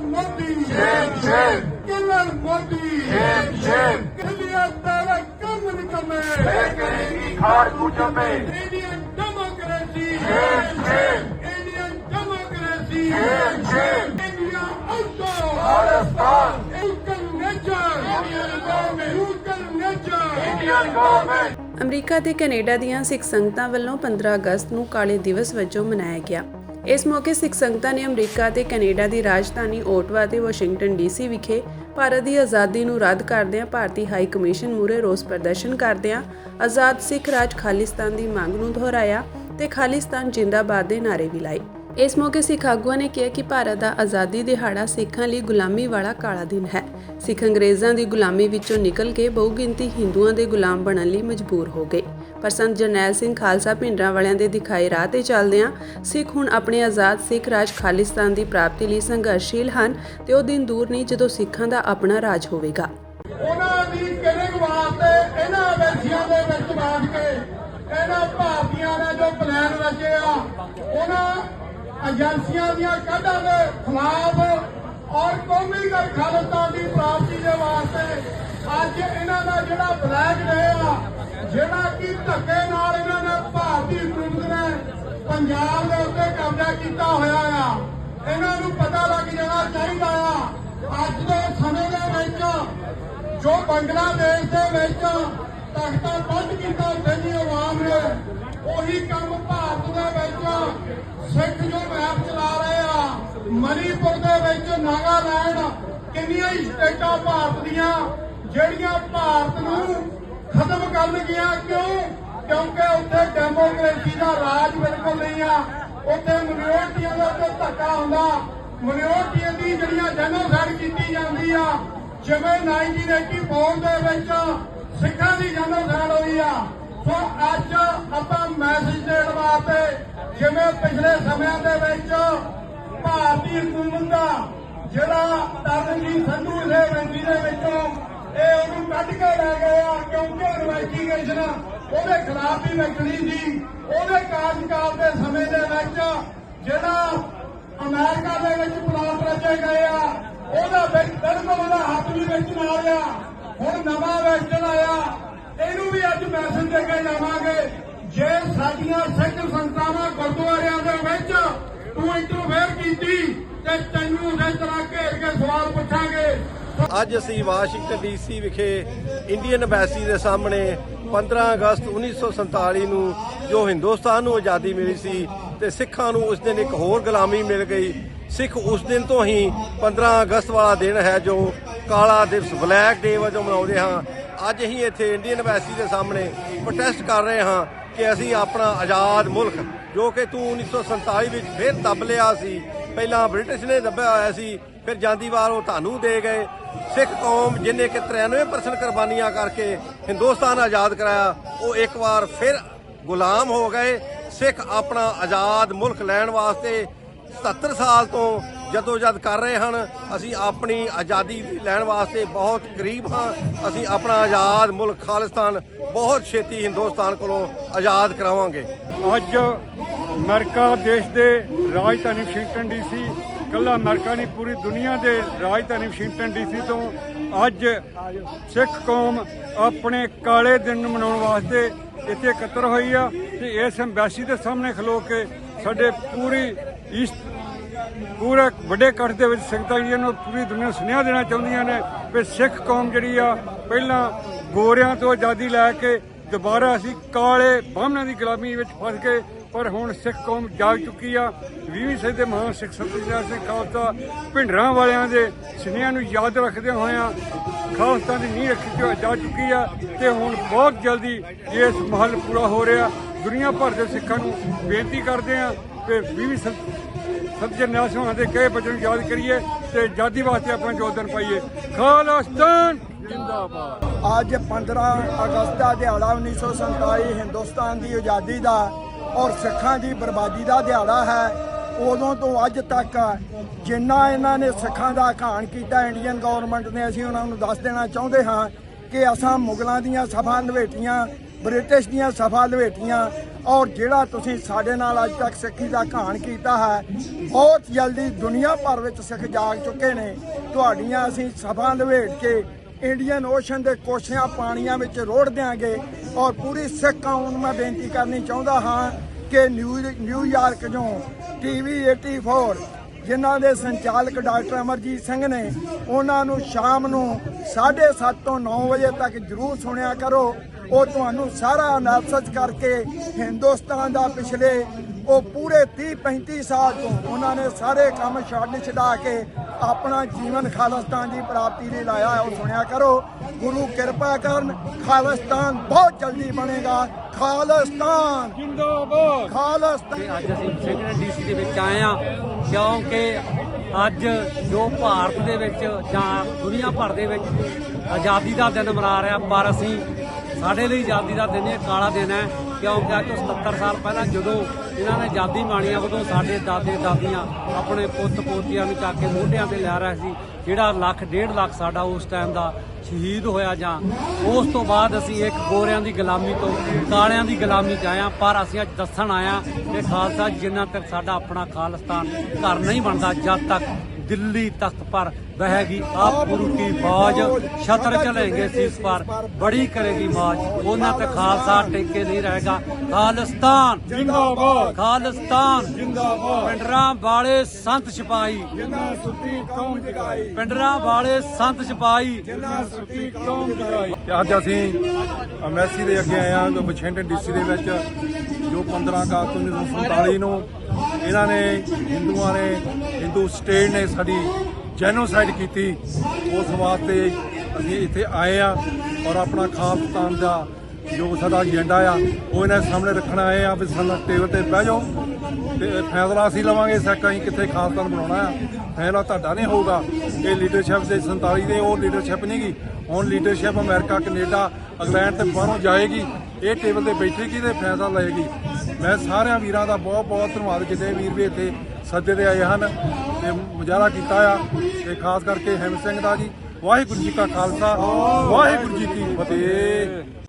Modi! Shame, shame. Modi! Shame, shame. Shame, shame. Shame, shame. Local nature! Indian government! Local nature! America ਤੇ Canada ਦੀਆਂ ਸਿੱਖ ਸੰਗਤਾਂ ਵੱਲੋਂ 15 ਅਗਸਤ ਨੂੰ ਕਾਲੇ ਦਿਵਸ ਵਜੋਂ ਮਨਾਇਆ ਗਿਆ ਇਸ ਮੌਕੇ ਸਿੱਖ ਸੰਗਤਾਂ ਨੇ ਅਮਰੀਕਾ ਤੇ ਕੈਨੇਡਾ ਦੀ ਰਾਜਧਾਨੀ ਓਟਵਾ ਤੇ ਵਾਸ਼ਿੰਗਟਨ ਡੀਸੀ ਵਿਖੇ ਭਾਰਤ ਦੀ ਆਜ਼ਾਦੀ ਨੂੰ ਰੱਦ ਕਰਦਿਆਂ ਭਾਰਤੀ ਹਾਈ ਕਮਿਸ਼ਨ ਮੂਹਰੇ ਰੋਸ ਪ੍ਰਦਰਸ਼ਨ ਕਰਦਿਆਂ ਆਜ਼ਾਦ ਸਿੱਖ ਰਾਜ ਖਾਲਿਸਤਾਨ ਦੀ ਮੰਗ ਨੂੰ ਦੁਹਰਾਇਆ ਤੇ ਖਾਲਿਸਤਾਨ ਜਿੰਦਾਬਾਦ ਦੇ ਨਾਅਰੇ ਵੀ ਲਾਏ। ਇਸ ਮੌਕੇ ਸਿੱਖ ਆਗੂਆਂ ਨੇ ਕਿਹਾ ਕਿ ਭਾਰਤ ਦਾ ਆਜ਼ਾਦੀ ਦਿਹਾੜਾ ਸਿੱਖਾਂ ਲਈ ਗੁਲਾਮੀ ਵਾਲਾ ਕਾਲਾ ਦਿਨ ਹੈ। ਸਿੱਖ ਅੰਗਰੇਜ਼ਾਂ ਦੀ ਗੁਲਾਮੀ ਵਿੱਚੋਂ ਨਿਕਲ ਕੇ ਬਹੁਗਿਣਤੀ ਹਿੰਦੂਆਂ ਦੇ ਗੁਲਾਮ ਬਣਨ ਲਈ ਮਜਬੂਰ ਹੋ ਗਏ। ਪਰ ਸੰਤ ਜਰਨੈਲ ਸਿੰਘ ਖਾਲਸਾ ਭਿੰਡਰਾਂ ਵਾਲਿਆਂ ਦੇ ਦਿਖਾਏ ਰਾਹ ਤੇ ਚੱਲਦਿਆਂ ਸਿੱਖ ਹੁਣ ਆਪਣੇ ਆਜ਼ਾਦ ਸਿੱਖ ਰਾਜ ਖਾਲਿਸਤਾਨ ਦੀ ਪ੍ਰਾਪਤੀ ਲਈ ਸੰਘਰਸ਼ੀਲ ਹਨ ਤੇ ਉਹ ਦਿਨ ਦੂਰ ਨਹੀਂ ਜਦੋਂ ਸਿੱਖਾਂ ਦਾ ਆਪਣਾ ਰਾਜ ਹੋਵੇਗਾ। ਉਹਨਾਂ ਦੀ ਕਿਰਿੰਗ ਵਾਸਤੇ ਇਹਨਾਂ ਵੇਚੀਆਂ ਦੇ ਵਿੱਚ ਬਾਜ ਕੇ ਇਹਨਾਂ ਭਾਰਤੀਆਂ ਨੇ ਜੋ ਪਲਾਨ ਰਚਿਆ, ਉਹਨਾਂ ਏਜੰਸੀਆਂ ਦੀਆਂ ਕਾਢਾਂ ਦੇ ਖਿਲਾਫ ਔਰ ਕੌਮੀ ਗਰ ਖਾਲਿਸਤਾਨ ਦੀ ਪ੍ਰਾਪਤੀ ਦੇ ਵਾਸਤੇ ਅੱਜ ਇਹਨਾਂ ਦਾ ਜਿਹੜਾ ਬਲੈਕ ਡੇ ਆ ਜਿਹੜਾ ਕਿ ਧੱਕੇ ਨਾਲ ਇਹਨਾਂ ਨੇ ਭਾਰਤੀ ਹਕੂਮਤ ਨੇ ਪੰਜਾਬ ਦੇ ਉੱਤੇ ਕਬਜ਼ਾ ਕੀਤਾ ਹੋਇਆ ਆ, ਇਹਨਾਂ ਨੂੰ ਪਤਾ ਲੱਗ ਜਾਣਾ ਚਾਹੀਦਾ ਆ, ਅੱਜ ਦੇ ਸਮੇਂ ਦੇ ਵਿੱਚ ਜੋ ਬੰਗਲਾਦੇਸ਼ ਦੇ ਵਿੱਚ ਤਖਤਾਂ ਬੰਦ ਕੀਤਾ ਉੱਥੇ ਆਵਾਮ ਨੇ, ਉਹੀ ਕੰਮ ਭਾਰਤ ਦੇ ਵਿੱਚ ਸਿੱਖ ਜੋ ਮੈਪ ਚਲਾ ਰਹੇ ਆ, ਮਨੀਪੁਰ ਦੇ ਵਿੱਚ ਨਾਗਾਲੈਂਡ, ਕਿੰਨੀਆਂ ਹੀ ਸਟੇਟਾਂ ਭਾਰਤ ਦੀਆਂ ਜਿਹੜੀਆਂ ਭਾਰਤ ਨੂੰ ਖਤਮ ਕਰਨ ਗਿਆ ਕਿਉਂ? ਕਿਉਂਕਿ ਉੱਥੇ ਡੈਮੋਕ੍ਰੇਸੀ ਦਾ ਰਾਜ ਬਿਲਕੁਲ ਨਹੀਂ ਆ। ਉੱਥੇ ਮਿਨੋਰਟੀਆਂ ਦਾ ਉੱਤੇ ਧੱਕਾ ਹੁੰਦਾ। ਮਿਨੋਰਟੀਆਂ ਦੀ ਜਿਹੜੀਆਂ ਜਨੋਸਾਈਡ ਕੀਤੀ ਜਾਂਦੀ ਆ, ਜਿਵੇਂ 1984 ਦੇ ਵਿੱਚ ਸਿੱਖਾਂ ਦੀ ਜਨੋਸਾਈਡ ਹੋਈ ਆ। ਸੋ ਅੱਜ ਆਪਾਂ ਮੈਸੇਜ ਦੇਣ ਵਾਸਤੇ, ਜਿਵੇਂ ਪਿਛਲੇ ਸਮਿਆਂ ਦੇ ਵਿੱਚ ਭਾਰਤੀ ਹਕੂਮਤ ਦਾ ਜਿਹੜਾ ਤਰਨਜੀਤ ਸੰਧੂ ਦੇ ਬੈਂਕੀ ਦੇ ਵਿੱਚੋਂ ਇਹ ਉਹਨੂੰ ਕੱਢ ਕੇ ਲੈ ਗਏ ਆ, ਕਿਉਂਕਿ ਇਨਵੈਸਟੀਗੇਸ਼ਨ ਉਹਦੇ ਖਿਲਾਫ ਹੀ ਰੱਖਣੀ ਸੀ। ਉਹਦੇ ਕਾਰਜਕਾਲ ਦੇ ਸਮੇਂ ਦੇ ਵਿੱਚ ਜਿਹੜਾ ਅਮਰੀਕਾ ਦੇ ਵਿੱਚ ਪਲਾਟ ਰਚੇ ਗਏ ਆ, ਉਹਦਾ ਵਿੱਚ ਬਿਲਕੁਲ ਉਹਦਾ ਹੱਥ ਵੀ ਵਿੱਚ ਨਾਲ ਆ ਹੁਣ ਨਵਾਂ ਵੈਸਟਰਨ ਆਇਆ। ਇਹਨੂੰ ਵੀ ਅੱਜ ਮੈਸੇਜ ਦੇ ਕੇ ਜਾਵਾਂਗੇ। ਜੇ ਸਾਡੀਆਂ ਸਿੱਖ ਸੰਸਥਾਵਾਂ ਗੁਰਦੁਆਰਿਆਂ ਦੇ ਵਿੱਚ ਤੂੰ ਇੰਟਰਫੇਅਰ ਕੀਤੀ, ਤੇ ਤੈਨੂੰ ਉਸੇ ਤਰ੍ਹਾਂ ਘੇਰ ਕੇ ਸਵਾਲ ਪੁੱਛਾਂਗੇ। ਅੱਜ ਅਸੀਂ ਵਾਸ਼ਿੰਗਟਨ ਡੀਸੀ ਵਿਖੇ ਇੰਡੀਅਨ ਐਮਬੈਸੀ ਦੇ ਸਾਹਮਣੇ 15 ਅਗਸਤ 1947 ਨੂੰ ਜੋ ਹਿੰਦੁਸਤਾਨ ਨੂੰ ਆਜ਼ਾਦੀ ਮਿਲੀ ਸੀ ਤੇ ਸਿੱਖਾਂ ਨੂੰ ਉਸ ਦਿਨ ਇੱਕ ਹੋਰ ਗੁਲਾਮੀ ਮਿਲ ਗਈ। ਸਿੱਖ ਉਸ ਦਿਨ ਤੋਂ ਹੀ 15 ਅਗਸਤ ਵਾਲਾ ਦਿਨ ਹੈ ਜੋ ਕਾਲਾ ਦਿਵਸ, ਬਲੈਕ ਡੇ ਵਜੋਂ ਮਨਾਉਂਦੇ ਹਾਂ। ਅੱਜ ਅਸੀਂ ਇੱਥੇ ਇੰਡੀਅਨ ਐਮਬੈਸੀ ਦੇ ਸਾਹਮਣੇ ਪ੍ਰੋਟੈਸਟ ਕਰ ਰਹੇ ਹਾਂ ਕਿ ਅਸੀਂ ਆਪਣਾ ਆਜ਼ਾਦ ਮੁਲਕ, ਜੋ ਕਿ ਤੂੰ 1947 ਵਿੱਚ ਫਿਰ ਦੱਬ ਲਿਆ ਸੀ, ਪਹਿਲਾਂ ਬ੍ਰਿਟਿਸ਼ ਨੇ ਦੱਬਿਆ ਹੋਇਆ ਸੀ ਫਿਰ ਜਾਂਦੀ ਵਾਰ ਉਹ ਤੁਹਾਨੂੰ ਦੇ ਗਏ। ਸਿੱਖ ਕੌਮ ਜਿਨੇ ਕਿ 93% ਕੁਰਬਾਨੀਆਂ ਕਰਕੇ ਹਿੰਦੁਸਤਾਨ ਆਜ਼ਾਦ ਕਰਾਇਆ, ਉਹ ਇੱਕ ਵਾਰ ਫਿਰ ਗੁਲਾਮ ਹੋ ਗਏ। ਸਿੱਖ ਆਪਣਾ ਆਜ਼ਾਦ ਮੁਲਕ ਲੈਣ ਵਾਸਤੇ 77 ਸਾਲ ਤੋਂ ਜਦੋਂ ਜਦ ਕਰ ਰਹੇ ਹਨ। ਅਸੀਂ ਆਪਣੀ ਆਜ਼ਾਦੀ ਲੈਣ ਵਾਸਤੇ ਬਹੁਤ ਗਰੀਬ ਹਾਂ। ਅਸੀਂ ਆਪਣਾ ਆਜ਼ਾਦ ਮੁਲਕ ਖਾਲਿਸਤਾਨ ਬਹੁਤ ਛੇਤੀ ਹਿੰਦੁਸਤਾਨ ਕੋਲੋਂ ਆਜ਼ਾਦ ਕਰਾਵਾਂਗੇ। ਅੱਜ ਅਮਰੀਕਾ ਦੇਸ਼ ਦੇ ਰਾਜਧਾਨੀ ਵਾਸ਼ਿੰਗਟਨ ਡੀਸੀ ਕੱਲਾ ਅਮਰੀਕਾ ਨਹੀਂ, ਪੂਰੀ ਦੁਨੀਆ ਦੇ ਰਾਜਧਾਨੀ ਵਾਸ਼ਿੰਗਟਨ ਡੀਸੀ ਤੋਂ ਅੱਜ ਸਿੱਖ ਕੌਮ ਆਪਣੇ ਕਾਲੇ ਦਿਨ ਨੂੰ ਮਨਾਉਣ ਵਾਸਤੇ ਇੱਥੇ ਇਕੱਤਰ ਹੋਈ ਆ ਤੇ ਇਸ ਐਮਬੈਸੀ ਦੇ ਸਾਹਮਣੇ ਖਲੋ ਕੇ ਸਾਡੇ ਪੂਰੀ ਈਸਟ ਪੂਰੇ ਵੱਡੇ ਇਕੱਠ ਦੇ ਵਿੱਚ ਸੰਗਤਾਂ ਜਿਹੜੀਆਂ ਨੂੰ ਪੂਰੀ ਦੁਨੀਆ ਨੂੰ ਸੁਨੇਹਾ ਦੇਣਾ ਚਾਹੁੰਦੀਆਂ ਨੇ ਕਿ ਸਿੱਖ ਕੌਮ ਜਿਹੜੀ ਆ, ਪਹਿਲਾਂ ਗੋਰਿਆਂ ਤੋਂ ਆਜ਼ਾਦੀ ਲੈ ਕੇ ਦੁਬਾਰਾ ਅਸੀਂ ਕਾਲੇ ਬਾਹਮਣਾਂ ਦੀ ਗੁਲਾਮੀ ਵਿੱਚ ਫਸ ਕੇ ਪਰ ਹੁਣ ਸਿੱਖ ਕੌਮ ਜਾਗ ਚੁੱਕੀ ਆ। 20ਵੀਂ ਸਦੀ ਦੇ ਮਹਾਨ ਸਿੱਖ ਸੰਪਰਦਾਇ ਸਿੰਘ ਖਾਲਸਾ ਭਿੰਡਰਾਂ ਵਾਲਿਆਂ ਦੇ ਸੁਨੇਹਿਆਂ ਨੂੰ ਯਾਦ ਰੱਖਦਿਆਂ ਹੋਇਆਂ ਖਾਲਸਾ ਦੀ ਨੀਂਹ ਰੱਖੀ ਜੋ ਜਾ ਚੁੱਕੀ ਆ ਤੇ ਹੁਣ ਬਹੁਤ ਜਲਦੀ ਇਸ ਮਹੱਲ ਪੂਰਾ ਹੋ ਰਿਹਾ। ਦੁਨੀਆ ਭਰ ਦੇ ਸਿੱਖਾਂ ਨੂੰ ਬੇਨਤੀ ਕਰਦੇ ਆ ਕਿ 20ਵੀਂ ਸਦੀ ਸੱਜਣ ਨਿਆਸਾਂ ਦੇ ਕਹੇ ਬਚਨ ਯਾਦ ਕਰੀਏ ਤੇ ਆਜ਼ਾਦੀ ਵਾਸਤੇ ਆਪਣਾ ਯੋਗਦਾਨ ਪਾਈਏ। ਖਾਲਿਸਤਾਨ ਜਿੰਦਾਬਾਦ। ਅੱਜ 15 ਅਗਸਤ ਦਾ ਦਿਹਾੜਾ 1947 ਹਿੰਦੁਸਤਾਨ ਦੀ ਆਜ਼ਾਦੀ ਦਾ ਔਰ ਸਿੱਖਾਂ ਦੀ ਬਰਬਾਦੀ ਦਾ ਦਿਹਾੜਾ ਹੈ। ਉਦੋਂ ਤੋਂ ਅੱਜ ਤੱਕ ਜਿੰਨਾ ਇਹਨਾਂ ਨੇ ਸਿੱਖਾਂ ਦਾ ਘਾਣ ਕੀਤਾ, ਇੰਡੀਅਨ ਗਵਰਨਮੈਂਟ ਨੇ, ਅਸੀਂ ਉਹਨਾਂ ਨੂੰ ਦੱਸ ਦੇਣਾ ਚਾਹੁੰਦੇ ਹਾਂ ਕਿ ਅਸਾਂ ਮੁਗਲਾਂ ਦੀਆਂ ਸਫਾ ਲਵੇਟੀਆਂ ਬ੍ਰਿਟਿਸ਼ ਦੀਆਂ ਸਫ਼ਾਂ ਲਵੇਟੀਆਂ ਔਰ ਜਿਹੜਾ ਤੁਸੀਂ ਸਾਡੇ ਨਾਲ ਅੱਜ ਤੱਕ ਸਿੱਖੀ ਦਾ ਘਾਣ ਕੀਤਾ ਹੈ, ਬਹੁਤ ਜਲਦੀ ਦੁਨੀਆ ਭਰ ਵਿੱਚ ਸਿੱਖ ਜਾਗ ਚੁੱਕੇ ਨੇ। ਤੁਹਾਡੀਆਂ ਅਸੀਂ ਸਫ਼ਾਂ ਲਵੇਟ ਕੇ ਇੰਡੀਅਨ ਓਸ਼ਨ ਦੇ ਕੋਸ਼ਿਆਂ ਪਾਣੀਆਂ ਵਿੱਚ ਰੋੜ ਦਿਆਂਗੇ ਔਰ ਪੂਰੀ ਸਿੱਖ ਕੌਮ ਨੂੰ ਮੈਂ ਬੇਨਤੀ ਕਰਨੀ ਚਾਹੁੰਦਾ ਹਾਂ ਕਿ ਨਿਊ ਨਿਊਯਾਰਕ ਤੋਂ ਟੀਵੀ 84 ਜਿਨ੍ਹਾਂ ਦੇ ਸੰਚਾਲਕ ਡਾਕਟਰ ਅਮਰਜੀਤ ਸਿੰਘ ਨੇ ਉਹਨਾਂ ਨੂੰ ਸ਼ਾਮ ਨੂੰ 7:30 ਤੋਂ 9 ਵਜੇ ਤੱਕ ਜਰੂਰ ਸੁਣਿਆ ਕਰੋ। ਉਹ ਤੁਹਾਨੂੰ ਸਾਰਾ ਅਨਾਲਿਸਿਸ ਕਰਕੇ ਹਿੰਦੁਸਤਾਨ ਦਾ ਪਿਛਲੇ ਉਹ ਪੂਰੇ 30 35 ਸਾਲ ਤੋਂ ਉਹਨਾਂ ਨੇ ਸਾਰੇ ਕੰਮ ਛੱਡ ਛਡਾ ਕੇ ਆਪਣਾ ਜੀਵਨ ਖਾਲਿਸਤਾਨ ਦੀ ਪ੍ਰਾਪਤੀ ਲਈ ਲਾਇਆ ਹੈ ਉਹ ਸੁਣਿਆ ਕਰੋ। ਗੁਰੂ ਕਿਰਪਾ ਕਰਨ ਖਾਲਿਸਤਾਨ ਬਹੁਤ ਜਲਦੀ ਬਣੇਗਾ। ਖਾਲਿਸਤਾਨ। ਜਿੰਦਾਬਾਦ। ਖਾਲਿਸਤਾਨ। ਅੱਜ ਅਸੀਂ ਵਾਸ਼ਿੰਗਟਨ ਡੀਸੀ ਦੇ ਵਿੱਚ ਆਏ ਆ ਕਿਉਂਕਿ ਅੱਜ ਜੋ ਭਾਰਤ ਦੇ ਵਿੱਚ ਜਾਂ ਦੁਨੀਆ ਭਰ ਦੇ ਵਿੱਚ ਆਜ਼ਾਦੀ ਦਾ ਦਿਨ ਮਨਾ ਰਿਹਾ ਪਰ ਅਸੀਂ ਸਾਡੇ ਲਈ ਆਜ਼ਾਦੀ ਦਾ ਦਿਨ ਇਹ ਕਾਲਾ ਦਿਨ ਹੈ, ਕਿਉਂਕਿ ਅੱਜ ਤੋਂ 77 ਸਾਲ ਪਹਿਲਾਂ ਜਦੋਂ ਇਹਨਾਂ ਨੇ ਆਜ਼ਾਦੀ ਮਾਣੀ ਆ ਉਦੋਂ ਸਾਡੇ ਦਾਦੇ ਦਾਦੀਆਂ ਆਪਣੇ ਪੁੱਤ ਪੋਤੀਆਂ ਨੂੰ ਚੱਕ ਕੇ ਮੋਢਿਆਂ ਤੇ ਲਿਆ ਰਹੇ ਸੀ, ਜਿਹੜਾ ਲੱਖ, ਡੇਢ ਲੱਖ ਸਾਡਾ ਉਸ ਟਾਈਮ ਦਾ ਸ਼ਹੀਦ ਹੋਇਆ ਜਾਂ ਉਸ ਤੋਂ ਬਾਅਦ ਅਸੀਂ ਇੱਕ ਗੋਰਿਆਂ ਦੀ ਗੁਲਾਮੀ ਤੋਂ ਕਾਲਿਆਂ ਦੀ ਗੁਲਾਮੀ ਚ ਆਇਆ, ਪਰ ਅਸੀਂ ਅੱਜ ਦੱਸਣ ਆਇਆ ਕਿ ਖਾਲਸਾ ਜਿੰਨਾ ਤੱਕ ਸਾਡਾ ਆਪਣਾ ਖਾਲਸਤਾਨ ਘਰ ਨਹੀਂ ਬਣਦਾ, ਜਦ ਤੱਕ ਦਿੱਲੀ ਤਖਤ ਪਰ ਬਹਿਗੀ ਆਪ ਗੁਰੂ ਕੀ ਫੌਜ ਛਤਰ ਚਲੇਂਗੇ ਸੀਸ ਪਰ ਬੜੀ ਕਰੇਗੀ ਮਾਜ। ਉਹਨਾਂ ਤੇ ਖਾਲਸਾ ਟੇਕੇ ਨਹੀਂ ਰਹੇਗਾ। ਖਾਲਿਸਤਾਨ। ਜਿੰਦਾਬਾਦ। ਖਾਲਿਸਤਾਨ। ਜਿੰਦਾਬਾਦ। ਪਿੰਡਰਾਂ ਵਾਲੇ ਸੰਤ ਸਿਪਾਹੀ। ਜਿੰਨਾ ਸੁੱਤੀ ਕੌਮ ਜਗਾਈ। ਪਿੰਡਰਾਂ ਵਾਲੇ ਸੰਤ ਸਿਪਾਹੀ। ਜਿੰਨਾ ਸੁੱਤੀ ਕੌਮ ਜਗਾਈ। ਤੇ ਅੱਜ ਅਸੀਂ ਅੰਬੈਸੀ ਦੇ ਅੱਗੇ ਆਏ ਹਾਂ ਜੋ ਵਾਸ਼ਿੰਗਟਨ ਡੀਸੀ ਦੇ ਵਿੱਚ ਜੋ 15 ਅਗਸਤ 1947 ਨੂੰ ਇਹਨਾਂ ਨੇ, ਹਿੰਦੂਆਂ ਨੇ, ਹਿੰਦੂ ਸਟੇਟ ਨੇ ਸਾਡੀ ਜੈਨੋਸਾਈਡ ਕੀਤੀ। ਉਸ ਵਾਸਤੇ ਅਸੀਂ ਇੱਥੇ ਆਏ ਆ ਔਰ ਆਪਣਾ ਖਾਲਸਤਾਨ ਦਾ ਜੋ ਸਾਡਾ ਏਜੰਡਾ ਆ, ਉਹ ਇਹਨਾਂ ਸਾਹਮਣੇ ਰੱਖਣ ਆਏ ਆ ਵੀ ਸਾਨੂੰ ਟੇਬਲ ਤੇ ਬਹਿ ਜਾਓ ਤੇ ਫੈਸਲਾ ਅਸੀਂ ਲਵਾਂਗੇ ਸੱਕ ਅਸੀਂ ਕਿੱਥੇ ਖਾਲਸਤਾਨ ਬਣਾਉਣਾ ਆ। ਫੈਸਲਾ ਤੁਹਾਡਾ ਨਹੀਂ ਹੋਊਗਾ। ਇਹ ਲੀਡਰਸ਼ਿਪ ਦੇ 47 ਦੇ ਉਹ ਲੀਡਰਸ਼ਿਪ ਨਹੀਂ ਗੀ ਹੁਣ ਲੀਡਰਸ਼ਿਪ ਅਮਰੀਕਾ, ਕੈਨੇਡਾ, ਇੰਗਲੈਂਡ ਤੇ ਬਾਹਰੋਂ ਜਾਏਗੀ, ਇਹ ਟੇਬਲ ਤੇ ਬੈਠੇਗੀ ਤੇ ਫੈਸਲਾ ਲਏਗੀ। ਮੈਂ ਸਾਰਿਆਂ ਵੀਰਾਂ ਦਾ ਬਹੁਤ ਬਹੁਤ ਧੰਨਵਾਦ, ਜਿੰਨੇ ਵੀਰ ਵੀ ਇੱਥੇ ਸੱਦੇ ਤੇ ਆਏ ਹਨ ਤੇ ਮੁਜ਼ਾਹਰਾ ਕੀਤਾ ਆ ਤੇ ਖਾਸ ਕਰਕੇ ਹੈਮ ਸਿੰਘ ਦਾ ਜੀ, ਵਾਹਿਗੁਰੂ ਜੀ ਕਾ ਖਾਲਸਾ, ਵਾਹਿਗੁਰੂ ਜੀ ਕੀ ਫਤਿਹ।